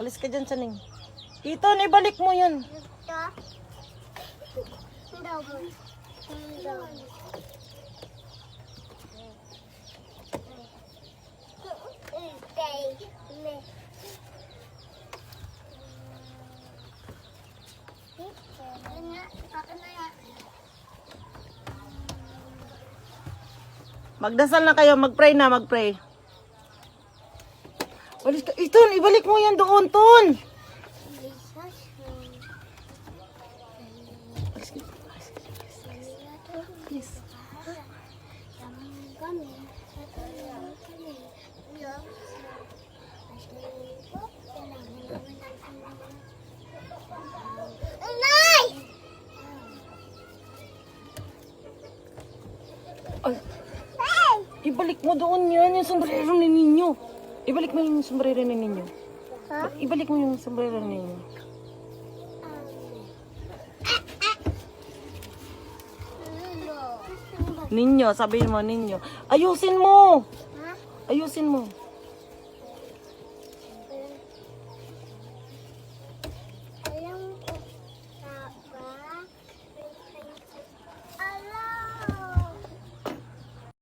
Alis ka dyan, Saning. Iton, ibalik mo yun. Ito. Hindi mo. Magdasal na kayo, magpray na, magpray. Alis ka. Iton, ibalik mo yan doon, Ton. Alis ka. Please. Nay! Ay, ibalik mo doon yan, yung sombrero ni Ninyo. Ibalik mo yung sombrero ni Ninyo. Ha? Ibalik mo yung sombrero ni Ninyo. Ninyo, sabihin mo Ninyo. Ayusin mo! Ha? Ayusin mo.